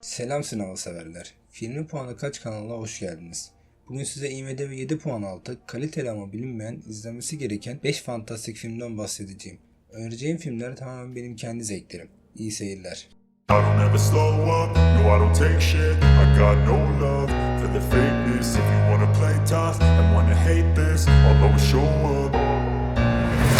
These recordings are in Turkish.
Selam sinema severler. Filmin puanı kaç kanalına hoş geldiniz. Bugün size IMDb 7 puan altı, kaliteli ama bilinmeyen, izlenmesi gereken 5 fantastik filmden bahsedeceğim. Önereceğim filmler tamamen benim kendi zevklerim. İyi seyirler. I don't ever slow up, no I don't take shit I got no love for the fakeness If you wanna play tough and wanna hate this I'll always show up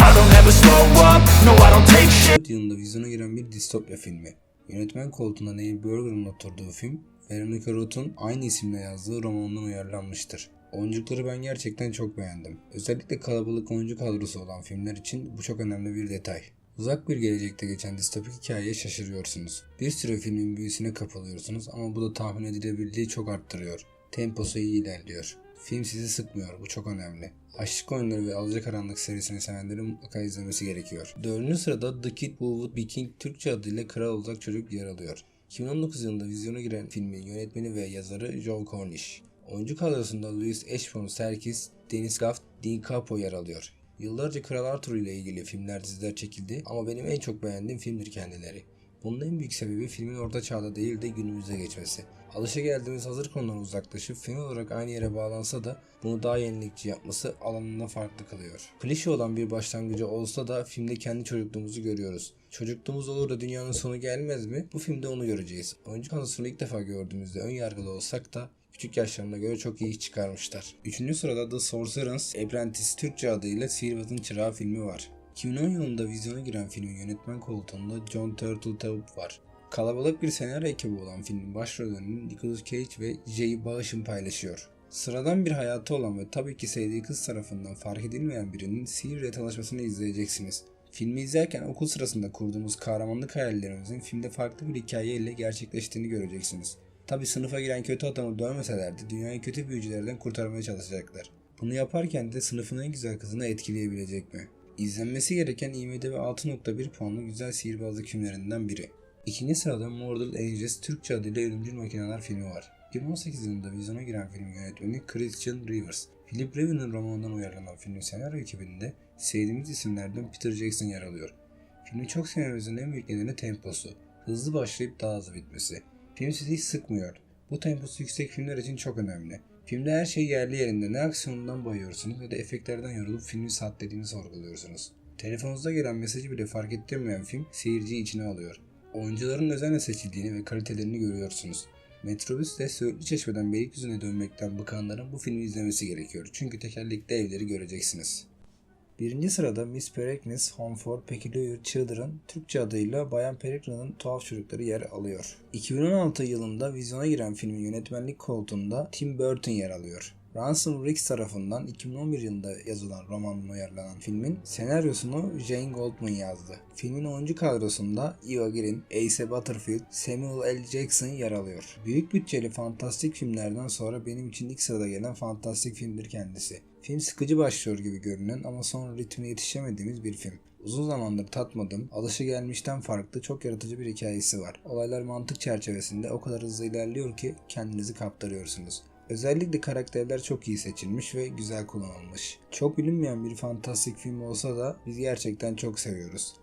I don't ever slow up, no I don't take shit 4 yılında vizyona giren bir distopya filmi. Yönetmen koltuğunda Neil Burger'ın oturduğu film, Veronica Roth'un aynı isimle yazdığı romanından uyarlanmıştır. Oyunculukları ben gerçekten çok beğendim. Özellikle kalabalık oyuncu kadrosu olan filmler için bu çok önemli bir detay. Uzak bir gelecekte geçen distopik hikayeye şaşırıyorsunuz. Bir süre filmin büyüsüne kapılıyorsunuz ama bu da tahmin edilebilirliği çok arttırıyor. Temposu iyi ilerliyor. Film sizi sıkmıyor, bu çok önemli. Aşık Oyunları ve Alacakaranlık serisini sevenlerin mutlaka izlemesi gerekiyor. Dördüncü sırada The Kid Who Would Be King Türkçe adıyla Kral Olacak Çocuk yer alıyor. 2019 yılında vizyona giren filmin yönetmeni ve yazarı Joe Cornish. Oyuncu kadrosunda Louis Ashton Serkis, Dennis Gaff, Dean Capo yer alıyor. Yıllarca Kral Arthur ile ilgili filmler diziler çekildi ama benim en çok beğendiğim filmdir kendileri. Bunun en büyük sebebi filmin orta çağda değil de günümüzde geçmesi. Alışa geldiğimiz hazır konudan uzaklaşıp film olarak aynı yere bağlansa da bunu daha yenilikçi yapması alanında farklı kılıyor. Klişe olan bir başlangıcı olsa da filmde kendi çocukluğumuzu görüyoruz. Çocukluğumuz olur da dünyanın sonu gelmez mi? Bu filmde onu göreceğiz. Oyuncu kadrosunu ilk defa gördüğümüzde ön yargılı olsak da küçük yaşlarına göre çok iyi çıkarmışlar. Üçüncü sırada The Sorcerer's Apprentice Türkçe adıyla Sihirbazın Çırağı filmi var. 2010 yılında vizyona giren filmin yönetmen koltuğunda John Turteltaub var. Kalabalık bir senaryo ekibi olan filmin başrollerini Nicolas Cage ve Jay Bağış'ın paylaşıyor. Sıradan bir hayatı olan ve tabii ki sevdiği kız tarafından fark edilmeyen birinin sihirle tanışmasını izleyeceksiniz. Filmi izlerken okul sırasında kurduğumuz kahramanlık hayallerimizin filmde farklı bir hikayeyle gerçekleştiğini göreceksiniz. Tabi sınıfa giren kötü adamı dövmeseler de dünyayı kötü büyücülerden kurtarmaya çalışacaklar. Bunu yaparken de sınıfın en güzel kızını etkileyebilecek mi? İzlenmesi gereken IMDb 6.1 puanlı güzel sihirbazlık filmlerinden biri. İkinci sırada Mortal Ages Türkçe adıyla Ölümcül Makineler filmi var. 2018 yılında vizyona giren filmin yönetmeni Christian Rivers. Philip Reven'in romanından uyarlanan filmin senaryo ekibinde sevdiğimiz isimlerden Peter Jackson yer alıyor. Filmi çok sevmemizin en büyük nedeni temposu. Hızlı başlayıp daha hızlı bitmesi. Film sizi hiç sıkmıyor. Bu temposu yüksek filmler için çok önemli. Filmde her şey yerli yerinde. Ne aksiyonundan bayıyorsunuz ne de efektlerden yorulup filmin saatlediğini sorguluyorsunuz. Telefonunuzda gelen mesajı bile fark ettirmeyen film seyirciyi içine alıyor. Oyuncuların özenle seçildiğini ve kalitelerini görüyorsunuz. Metrobüsle Söğütlü Çeşme'den Beylikdüzü'ne dönmekten bıkanların bu filmi izlemesi gerekiyor. Çünkü tekerlekli evleri göreceksiniz. Birinci sırada Miss Peregrine's Home for Peculiar Children, Türkçe adıyla Bayan Peregrine'ın Tuhaf Çocukları yer alıyor. 2016 yılında vizyona giren filmin yönetmenlik koltuğunda Tim Burton yer alıyor. Ransom Riggs tarafından 2011 yılında yazılan romanla uyarlanan filmin senaryosunu Jane Goldman yazdı. Filmin oyuncu kadrosunda Eva Green, Asa Butterfield, Samuel L. Jackson yer alıyor. Büyük bütçeli fantastik filmlerden sonra benim için ilk sırada gelen fantastik filmdir kendisi. Film sıkıcı başlıyor gibi görünen ama sonra ritmine yetişemediğimiz bir film. Uzun zamandır tatmadım, alışıgelmişten farklı çok yaratıcı bir hikayesi var. Olaylar mantık çerçevesinde o kadar hızlı ilerliyor ki kendinizi kaptırıyorsunuz. Özellikle karakterler çok iyi seçilmiş ve güzel kullanılmış. Çok bilinmeyen bir fantastik film olsa da biz gerçekten çok seviyoruz.